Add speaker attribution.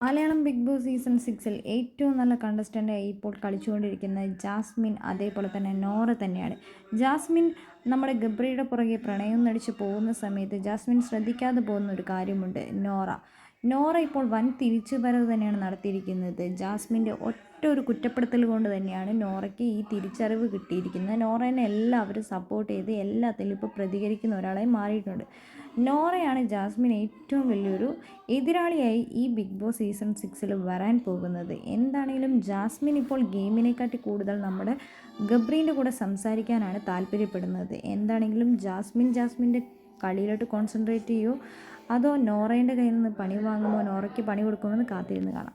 Speaker 1: Malayalam big boss season സിക്സിൽ ഏറ്റവും നല്ല കണ്ടസ്റ്റന്റായി ഇപ്പോൾ കളിച്ചുകൊണ്ടിരിക്കുന്ന ജാസ്മിൻ അതേപോലെ തന്നെ നോറ തന്നെയാണ്. ജാസ്മിൻ നമ്മുടെ ഗബ്രിയുടെ പുറകെ പ്രണയം നടിച്ച് പോകുന്ന സമയത്ത് ജാസ്മിൻ ശ്രദ്ധിക്കാതെ പോകുന്ന ഒരു കാര്യമുണ്ട്. നോറ നോറ ഇപ്പോൾ വൻ തിരിച്ചുവരവ് തന്നെയാണ് നടത്തിയിരിക്കുന്നത്. ജാസ്മിന്റെ ഒറ്റ ഒരു കുറ്റപ്പെടുത്തൽ കൊണ്ട് തന്നെയാണ് നോറയ്ക്ക് ഈ തിരിച്ചറിവ് കിട്ടിയിരിക്കുന്നത്. നോറേനെ എല്ലാവരും സപ്പോർട്ട് ചെയ്ത് എല്ലാത്തിലും ഇപ്പോൾ പ്രതികരിക്കുന്ന ഒരാളായി മാറിയിട്ടുണ്ട്. നോറയാണ് ജാസ്മിൻ ഏറ്റവും വലിയൊരു എതിരാളിയായി ഈ ബിഗ് ബോസ് സീസൺ സിക്സിൽ വരാൻ പോകുന്നത്. എന്താണെങ്കിലും ജാസ്മിൻ ഇപ്പോൾ ഗെയിമിനെക്കാട്ടി കൂടുതൽ നമ്മുടെ ഗബ്രീന്റെ കൂടെ സംസാരിക്കാനാണ് താല്പര്യപ്പെടുന്നത്. എന്താണെങ്കിലും ജാസ്മിൻ ജാസ്മിന്റെ കളിയിലോട്ട് കോൺസെൻട്രേറ്റ് ചെയ്യുമോ അതോ നോറേന്റെ കയ്യിൽ നിന്ന് പണി വാങ്ങുമോ നോറയ്ക്ക് പണി കൊടുക്കുമോ എന്ന് കാത്തിരുന്ന് കാണാം.